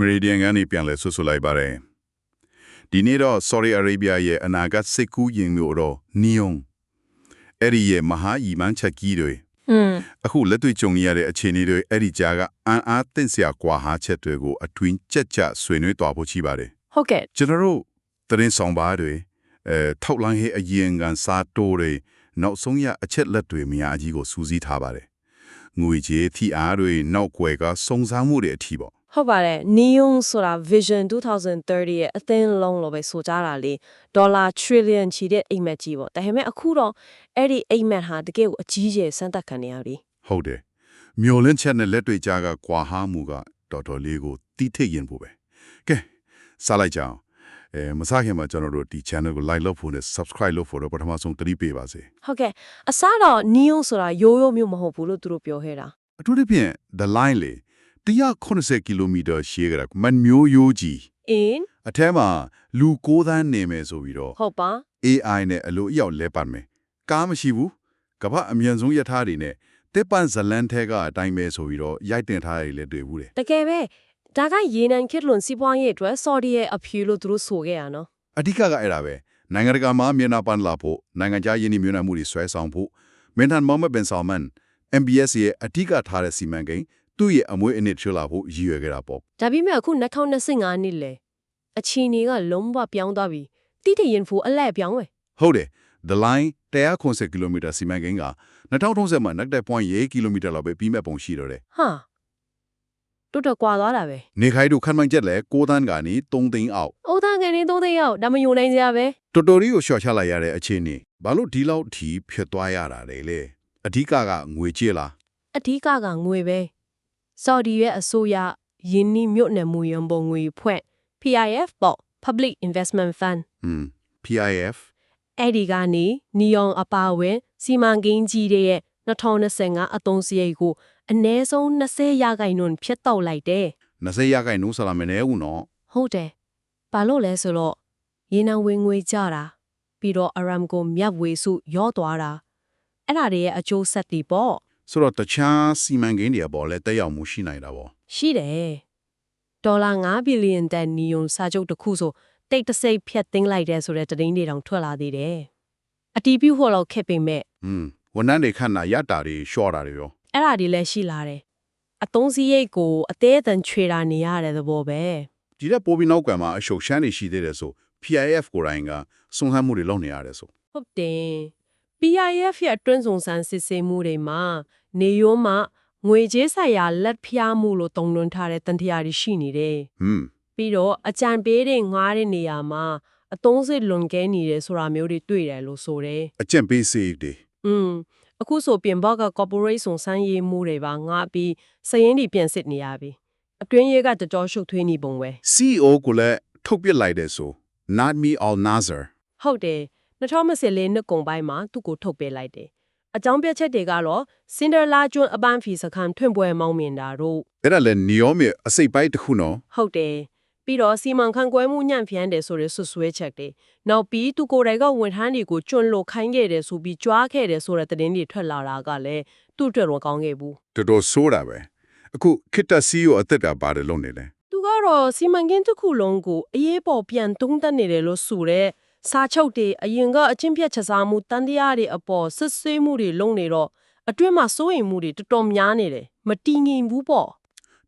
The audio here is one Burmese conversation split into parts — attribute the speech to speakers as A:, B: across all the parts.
A: Meridian ကနေပြန်လဲဆွဆွလိုက်ပါတယ်ဒီနေ့တော့ Saudi Arabia ရဲ့အနာဂတ်စစ်ကူးရင်မျိုးတော့ Neon အဲ့ဒီရဲ့မဟာအီမန်ချက်ကြီးတွေ
B: อืม
A: အခုလက်တွေ့ကြုံနေရတဲ့အခြေအနေတွေအဲ့ဒီကြားကအန်အားသင့်စရာကွာဟာချက်တွေကိုအတွင်းကြက်ကြက်ဆွေးနွေးသွားဖို့ရှိပါတယ်
B: ဟုတ်ကဲ့
A: ကျွန်တော်တို့သတင်းဆောင်ပါတွေအဲထောက်လိုင်းဟဲအရင်ကန်စာတိုးတွေနောက်ဆုံးရအချက်လက်တွေအများကြီးကိုစူးစီးထားပါတယ်ငွေကြေးထီအားတွေနောက်ွယ်ကစုံစမ်းမှုတွေအထီးပေါ့
B: ဟုတ်ပါတယ် Neon ဆိုတာ Vision 2030ရဲ့အသင်းလုံးလို့ပဲဆိုကြတာလေဒေါ်လာ trillion ချီတဲ့အိမ်မက်ကြီးပေါ့ဒါပေမဲ့အခုတော့အဲ့ဒီအိမ်မက်ဟာတကယ်ကိုအကြီးကျယ်စမ်းသပ်ခံနေရပြီ
A: ဟုတ်တယ်မျော်လင့်ချက်နဲ့လက်တွေ့ကြားကကွာဟာမှုကတော်တော်လေးကိုတီးထိတ်ရင်ဖို့ပဲကဲစားလိုက်ကြအောင်အဲမစားခင်မှာကျွန်တော်တို့ဒီ channel ကို like လုပ်ဖို့နဲ့ subscribe လုပ်ဖို့တော့ပထမဆုံးတတိပေးပါစေ
B: ဟုတ်ကဲ့အစားတော့ Neon ဆိုတာရိုးရိုးမျိုးမဟုတ်ဘူးလို့သူတို့ပြောခဲ့တာ
A: အထူးသဖြင့် the line လေ 180ကီလိုမီတာရှေးကမန်မျိုးရိုးကြီး
B: အင်း
A: အထဲမှာလူ6သန်းနေမယ်ဆိုပြီးတော့
B: ဟုတ်ပါ
A: AI နဲ့အလိုအရောက်လဲပတ်မယ်ကားမရှိဘူးကမ္ဘာအမြန်ဆုံးရထားတွေနဲ့တစ်ပန်ဇလန်ထဲကအတိုင်းပဲဆိုပြီးတော့ရိုက်တင်ထားရည်လည်းတွေ့ဘူးတယ်
B: တကယ်ပဲဒါကရေနံခစ်လွန်စီးပွားရေးအတွက် Saudi ရဲ့အဖြူလို့သူတို့ဆိုခဲ့ရနော်
A: အဓိကကအဲ့ဒါပဲနိုင်ငံတကာမှာမြန်မာပန်လာဖို့နိုင်ငံခြားယင်းနှမြုံနှံမှုတွေဆွဲဆောင်ဖို့မင်ထန်မောင်မက်ဘင်ဆာမန် MBS ရဲ့အဓိကထားတဲ့စီမံကိန်း သူ့ရဲ့အမွေးအနှစ်ချလာဖို့ရည်ရွယ်ခဲ့တာပေါ့
B: ဒါပေမဲ့အခု2025နှစ်လေအချီနေကလုံးဝပြောင်းသွားပြီတိတိရင်ဖူအလဲပြောင်းပဲ
A: ဟုတ်တယ် the line 190ကီလိုမီတာစီမံကိန်းက2030မှာနောက်တဲ့ point 8ကီလိုမီတာလောက်ပဲပြီးမဲ့ပုံရှိတော့တယ်
B: ဟာတော်တော်ကွာသွားတာပဲ
A: နေခိုင်တို့ခန့်မှန်းချက်လဲ6တန်းကနေ3သိန်းအောက်
B: အိုးသားငယ်နေသုံးသိန်းရောက်ဒါမယုံနိုင်စရာပဲ
A: တော်တော်လေးကိုရှော့ချလိုက်ရတဲ့အခြေအနေဘာလို့ဒီလောက်ထိဖြစ်သွားရတာလဲလေအဓိကကငွေကြေးလား
B: အဓိကကငွေပဲ ဆော်ဒီရဲ့အစိုးရယင်းနီမြို့နယ်မူရန်ပုံငွေဖွဲ့ PIF ပေါ့ Public Investment Fund
A: อืม PIF
B: အဲ့ဒီကနေနီယွန်အပါအဝင်စီမံကိန်းကြီးတွေရဲ့2025အသုံးစရိတ်ကိုအနည်းဆုံး20ရာခိုင်နှုန်းဖြတ်တောက်လိုက်တယ်
A: 20ရာခိုင်နှုန်းဆလာမနေဦးနော်
B: ဟုတ်တယ်။ဘာလို့လဲဆိုတော့ရေနံဝင်ငွေကြတာပြီးတော့ Aramco မြတ်ဝေစုရောသွားတာအဲ့ဒါတွေရဲ့အကျိုးဆက်တွေပေါ့
A: ဆိုတော့တခြားစီမံကိန်းတွေပေါ်လဲတက်ရောက်မှုရှိနိုင်တာပေါ့
B: ရှိတယ်။ဒေါ်လာ9ဘီလီယံတန်နီယွန်စာချုပ်တစ်ခုဆိုတိတ်တဆိတ်ဖြတ်သိမ်းလိုက်တဲ့ဆိုတဲ့သတင်းတွေတောင်ထွက်လာသေးတယ်။အတီးပြုဖို့တော့ခက်ပေမဲ့
A: อืมဝန်ထမ်းတွေခန့်တာရတာတွေရှော့တာတွေရော
B: အဲ့ဒါတွေလည်းရှိလာတယ်။အသုံးစရိတ်ကိုအသေးအတန်ချွေတာနေရတဲ့သဘောပဲ
A: ဒီတဲ့ပိုးပြီးနောက်ကံမှာအရှုပ်ရှမ်းတွေရှိသေးတယ်ဆို PIF ကိုယ်တိုင်ကစုံစမ်းမှုတွေလုပ်နေရတယ်ဆို။
B: ဟုတ်တယ်။ PIF ရဲ့အတွင်းဆောင်ဆန်းစစ်ဆေးမှုတွေမှာနေရိုးမှာငွေကြေးဆိုင်ရာလက်ဖျားမှုလို့တုံ့နှွန်ထားတဲ့တန်တရာတွေရှိနေတယ်
A: ဟွန်း။
B: ပြီးတော့အကြံပေးတဲ့ငားတဲ့နေရာမှာအသုံးစစ်လွန်ကဲနေတယ်ဆိုတာမျိုးတွေတွေ့တယ်လို့ဆိုတယ်
A: အကျင့်ပေးစေတွေ။
B: อืมအခုဆိုပြင်ဘောက်က corporate ဆောင်ဆန်းရေးမှုတွေပါငားပြီးစရင်တွေပြန်စစ်နေရပြီ။အတွင်းရေးကတကြောရှုပ်ထွေးနေပုံပဲ
A: CEO ကိုလည်းထုတ်ပစ်လိုက်တယ်ဆို Not me all Nazar ။
B: ဟုတ်တယ် 2024နှစ်ကုန်ပိုင်းမှာသူ့ကိုထုတ်ပေးလိုက်တယ်။အကြောင်းပြချက်တွေကတော့စင်ဒါလာကျွန်းအပန်းဖီစခန်းထွင်ပွဲမောင်းမြင်တာတို့
A: အဲ့ဒါလည်းနီယောမြေအစိတ်ပိုင်းတစ်ခုနော်
B: ဟုတ်တယ်ပြီးတော့စီမံခန့်ခွဲမှုညံ့ဖျန်းတယ်ဆိုတဲ့ဆွဆွဲချက်တွေနောက်ပြီးသူကိုယ်တိုင်ကဝန်ထမ်းတွေကိုကျွန်းလို့ခိုင်းခဲ့တယ်ဆိုပြီးကြွားခဲ့တယ်ဆိုတဲ့သတင်းတွေထွက်လာတာကလည်းသူ့အတွက်တော့ကောင်းခဲ့ဘူး
A: တော်တော်ဆိုးတာပဲအခုခိတ္တ CEO အသက်ကပါတယ်လုံးနေတယ်
B: သူကတော့စီမံကိန်းတစ်ခုလုံးကိုအရေးပေါ်ပြန်သုံးသပ်နေတယ်လို့ဆိုတဲ့ စာချုပ်တွေအရင်ကအချင်းပြတ်ချက်စားမှုတန်တရားတွေအပေါ်စစ်ဆေးမှုတွေလုပ်နေတော့အတွင်းမှာစိုးရိမ်မှုတွေတော်တော်များနေတယ်မတည်ငြိမ်ဘူးပေါ့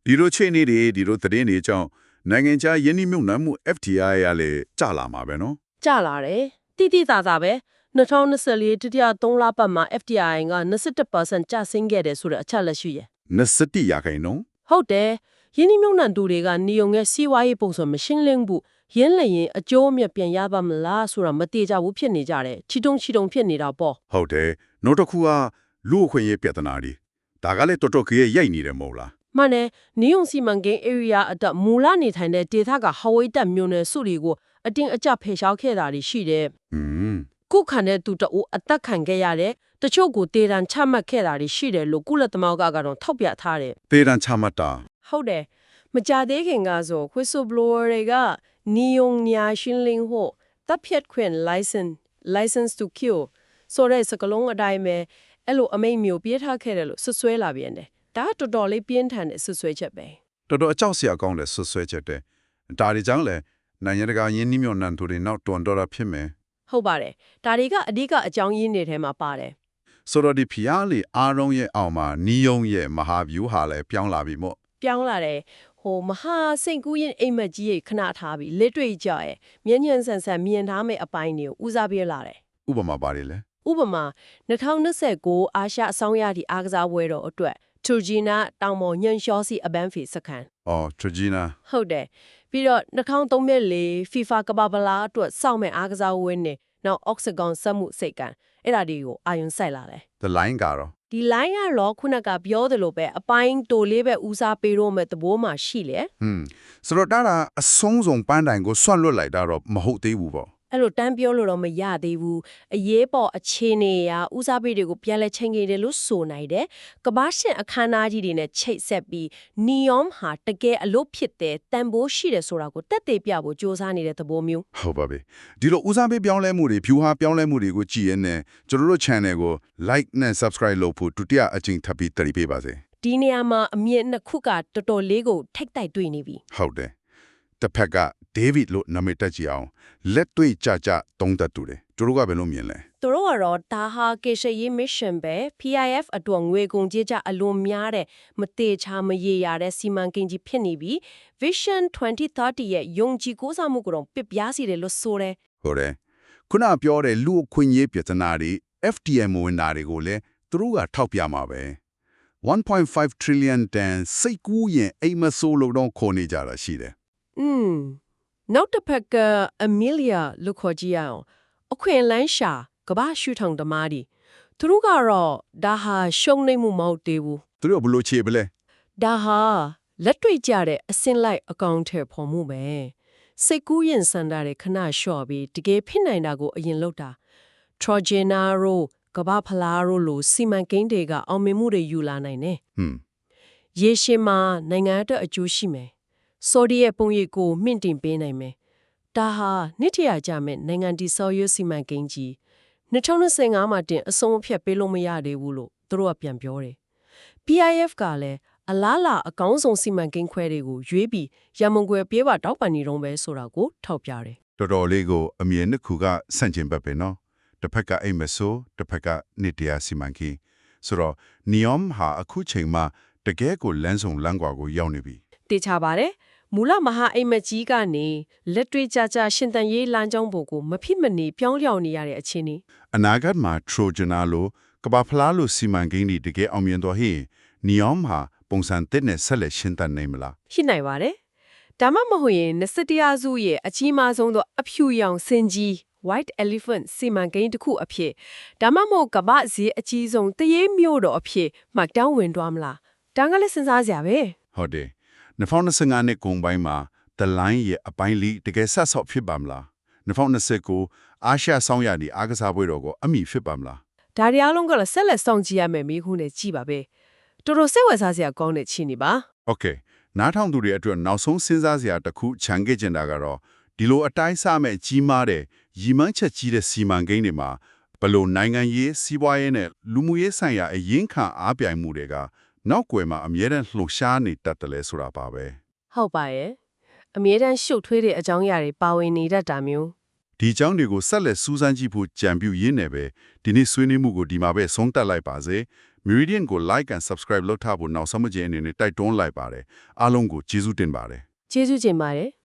A: ဒီလိုချိန်နေတွေဒီလိုသတင်းတွေအကြောင်းနိုင်ငံခြားယင်းနှမြုံနှံမှု FTI ရလေကြလာမှာပဲနော်
B: ကြလာတယ်တိတိသားသားပဲ2024တတိယ3လပတ်မှာ FDI က21%ကျဆင်းခဲ့တယ်ဆိုတဲ့အချက်လက်ရှိရယ်
A: 20ရာခိုင်နှုန်း
B: ဟုတ်တယ်ယင်းဒီမြုံနှံသူတွေကနေုံရဲ့စီးပွားရေးပုံစံမရှင်းလင်းဘူး ရင်းလျင်အကျိုးအမြတ်ပြန်ရပါမလားဆိုတာမတိကျဘူးဖြစ်နေကြတယ်ချီတုံချီတုံဖြစ်နေတာပေါ့
A: ဟုတ်တယ်နောက်တစ်ခုကလူအခွင့်အရေးပြဿနာတွေဒါကလည်းတော်တော်ကြီးရိုက်နေတယ်မဟုတ်လား
B: မှန်တယ်နေုံစီမံကိန်း area အတက်မူလနေထိုင်တဲ့ဒေသကဟဝိတက်မြို့နယ်စုတွေကိုအတင်းအကျပ်ဖယ်ရှားခဲ့တာတွေရှိတယ်
A: อืม
B: ကုခံတဲ့သူတအူအသက်ခံခဲ့ရတယ်တချို့ကိုတေတံချမှတ်ခဲ့တာတွေရှိတယ်လို့ကုလသမဂ္ဂကတော့ထောက်ပြထားတယ်
A: သေတံချမှတ်တာ
B: ဟုတ်တယ် မကြသေးခင်ကဆို whistleblower တွေကနီယုံညာရှင်းလင်းဖို့တပ်ဖြတ်ခွင့် license license to kill ဆိုတဲ့စကလုံးအတိုင်းပဲအဲ့လိုအမိန့်မျိုးပြထားခဲ့တယ်လို့ဆွဆွဲလာပြန်တယ်ဒါကတော်တော်လေးပြင်းထန်တဲ့ဆွဆွဲချက်ပဲ
A: တော်တော်အကြောက်စရာကောင်းတဲ့ဆွဆွဲချက်တဲ့ဒါတွေကြောင့်လည်းနိုင်ငံတကာယင်းနှိမ့်မြုံနှံသူတွေနောက်တွန်တော်တာဖြစ်မယ်
B: ဟုတ်ပါတယ်ဒါတွေကအဓိကအကြောင်းရင်းတွေထဲမှာပါတယ်
A: ဆိုတော့ဒီဖျားလီအားလုံးရဲ့အောင်မှာနီယုံရဲ့မဟာဗျူဟာလည်းပြောင်းလာပြီမို့
B: ပြောင်းလာတယ် ဟိုမဟာစိတ်ကူးရင်အိမ်မက်ကြီးရေခဏထားပြီးလက်တွေ့ကြရဲ့မြင်းညံဆန်ဆန်မြင်ထားမယ့်အပိုင်းတွေကိုဦးစားပေးလာတယ်
A: ဥပမာပါတယ်လေ
B: ဥပမာ2029အာရှအဆောင်ရသည့်အားကစားပွဲတော်အတွက်ထူဂျီနာတောင်ပေါ်ညန်လျှောစီအပန်းဖီစခန်း
A: အော်ထဂျီနာ
B: ဟုတ်တယ်ပြီးတော့2034 FIFA ကမ္ဘာဗလာအတွက်စောင့်မဲ့အားကစားဝင်းနဲ့နောက် Oxygen စက်မှုစိတ်ကန်အဲ့ဒါတွေကိုအာယုံစိုက်လာတယ်
A: the line ကတော့
B: ဒီ line ကတော့ခုနကပြောသလိုပဲအပိုင်းတိုလေးပဲဦးစားပေးတော့မဲ့သဘောမှရှိလေ
A: ဟွန်းဆိုတော့ဒါကအဆုံးစုံပန်းတိုင်ကိုဆွန့်လွတ်လိုက်တာတော့မဟုတ်သေးဘူးပေါ့
B: အဲ့လိုတန်းပြောလို့တော့မရသေးဘူးအရေးပေါ်အခြေအနေအရာဦးစားပေးတွေကိုပြန်လဲချိန်ခဲ့တယ်လို့ဆိုနိုင်တယ်ကမ္ဘာရှင်အခမ်းအနားကြီးတွေနဲ့ချိတ်ဆက်ပြီးနီယွန်ဟာတကယ်အလို့ဖြစ်တဲ့တန်ဖိုးရှိတယ်ဆိုတာကိုတက်သေးပြဖို့စ조사နေတဲ့သဘောမျိုး
A: ဟုတ်ပါပြီဒီလိုဦးစားပေးပြောင်းလဲမှုတွေဖြူဟာပြောင်းလဲမှုတွေကိုကြည့်ရင်းနဲ့ကျွန်တော်တို့ channel ကို like နဲ့ subscribe လုပ်ဖို့ဒုတိယအကြိမ်ထပ်ပြီးတရိပေးပါစေ
B: ဒီနေရာမှာအမြင့်နှစ်ခုကတော်တော်လေးကိုထိတ်တိုက်တွေ့နေပြီ
A: ဟုတ်တယ် တစ်ဖက်က David လို့နာမည်တက်ကြည့်အောင်လက်တွေ့ကြကြသုံးသပ်တူတယ်သူတို့ကဘယ်လိုမြင်လဲ
B: သူတို့ကတော့ဒါဟာကေရှရေး mission ပဲ PIF အတွက်ငွေကုန်ကြေးကြအလွန်များတဲ့မသေးချာမရေရတဲ့စီမံကိန်းကြီးဖြစ်နေပြီး Vision 2030ရဲ့ယုံကြည်ကိုးစားမှုကိုတော့ပစ်ပြားစီတယ်လို့ဆိုတယ်
A: ဟုတ်တယ်ခုနပြောတဲ့လူအခွင့်အရေးပြဿနာတွေ FTM ဝင်တာတွေကိုလည်းသူတို့ကထောက်ပြမှာပဲ1.5 trillion တန်စိတ်ကူးရင်အိမ်မဆိုးလို့တော့ခေါ်နေကြတာရှိတယ်
B: อืมနောက်တစ်ဖက်ကအမီလီယာလို့ခေါ်ကြည့်ရအောင်အခွင့်အလန်းရှာကမ္ဘာရှုထောင်သမားဒီသူတို့ကတော့ဒါဟာရှုံနေမှုမဟုတ်သေးဘူး
A: သူတို့ကဘလို့ခြေပလဲ
B: ဒါဟာလက်တွေ့ကြတဲ့အစင်လိုက်အကောင့်ထဲပေါ်မှုပဲစိတ်ကူးရင်စန္ဒတဲ့ခဏလျှော့ပြီးတကယ်ဖြစ်နိုင်တာကိုအရင်လုပ်တာ Trojana ရိုကဘာဖလာရိုလိုစီမံကိန်းတွေကအောင်မြင်မှုတွေယူလာနိုင်တယ်
A: ဟွန်း
B: ရေရှည်မှာနိုင်ငံအတွက်အကျိုးရှိမယ် ဆော်ဒီရဲ့ပုံရိပ်ကိုမြင့်တင်ပေးနိုင်မယ်ဒါဟာနှစ်ထရကြမဲ့နိုင်ငံတည်ဆော်ရွစီမံကိန်းကြီး2025မှာတင်အဆုံးအဖြတ်ပေးလို့မရသေးဘူးလို့သူတို့ကပြန်ပြောတယ် PIF ကလည်းအလားလာအကောင်းဆုံးစီမံကိန်းခွဲတွေကိုရွေးပြီးရမုံကွယ်ပြေးပါတောက်ပန်နေတော့ပဲဆိုတာကိုထောက်ပြတယ်
A: တော်တော်လေးကိုအမြင်နှစ်ခုကဆန့်ကျင်ဘက်ပဲနော်တစ်ဖက်ကအိမ်မဆိုးတစ်ဖက်ကနေတရားစီမံကိန်းဆိုတော့နီယွမ်ဟာအခုချိန်မှာတကယ်ကိုလမ်းဆောင်လမ်းကွာကိုရောက်နေပြီ
B: တေချာပါတယ် မူလမဟာအိမ်မက်ကြီးကနေလက်တွေ့ကြကြရှင်တန်ရေးလမ်းကြောင်းပေါ်ကိုမဖြစ်မနေပြောင်းလျောင်နေရတဲ့အခြေအနေ
A: အနာဂတ်မှာ Trojan လိုကဘာဖလားလိုစီမံကိန်းတွေတကယ်အောင်မြင်တော့ဟင်နီယွမ်ဟာပုံစံတစ်နဲ့ဆက်လက်ရှင်းတန်နိုင်မလား
B: ရှိနိုင်ပါတယ်ဒါမှမဟုတ်ရင်21ရာစုရဲ့အကြီးမားဆုံးသောအဖြူရောင်စင်ကြီး White Elephant စီမံကိန်းတစ်ခုအဖြစ်ဒါမှမဟုတ်ကမ္ဘာဈေးအကြီးဆုံးတရေမြို့တော်အဖြစ်မှတ်တောင်းဝင်သွားမလားဒါကလည်းစဉ်းစားစရာပဲ
A: ဟုတ်တယ် 2025နှစ်ကုန်ပိုင်းမှာ The Line ရဲ့အပိုင်းလေးတကယ်ဆက်ဆော့ဖြစ်ပါမလား2029အာရှဆောင်ရည်အားကစားပွဲတော်ကိုအမိဖြစ်ပါမလား
B: ဒါတွေအားလုံးကလည်းဆက်လက်ဆောင်ကြည့်ရမယ်မိခုနဲ့ကြည်ပါပဲတော်တော်စိတ်ဝင်စားစရာကောင်းတဲ့ချီနေပါ
A: Okay နားထောင်သူတွေအတွက်နောက်ဆုံးစဉ်းစားစရာတစ်ခုခြံခဲ့ကျင်တာကတော့ဒီလိုအတိုင်းစမဲ့ကြီးမားတဲ့ရီမန်းချက်ကြီးတဲ့စီမံကိန်းတွေမှာဘလို့နိုင်ငံရေးစီးပွားရေးနဲ့လူမှုရေးဆိုင်ရာအရင်းခံအားပြိုင်မှုတွေက နောက်ွယ်မှာအမြဲတမ်းလှုပ်ရှားနေတတ်တယ်လဲဆိုတာပါပဲ
B: ဟုတ်ပါရဲ့အမြဲတမ်းရှုပ်ထွေးတဲ့အကြောင်းအရာတွေပါဝင်နေတတ်တာမျိုး
A: ဒီအကြောင်းတွေကိုဆက်လက်စူးစမ်းကြည့်ဖို့ကြံပြုရင်းနေပဲဒီနေ့ဆွေးနွေးမှုကိုဒီမှာပဲဆုံးသက်လိုက်ပါစေ Meridian ကို like and subscribe လုပ်ထားဖို့နောက်ဆုံးမကျင်းအနေနဲ့တိုက်တွန်းလိုက်ပါတယ်အားလုံးကိုကျေးဇူးတင်ပါတယ်
B: ကျေးဇူးတင်ပါတယ်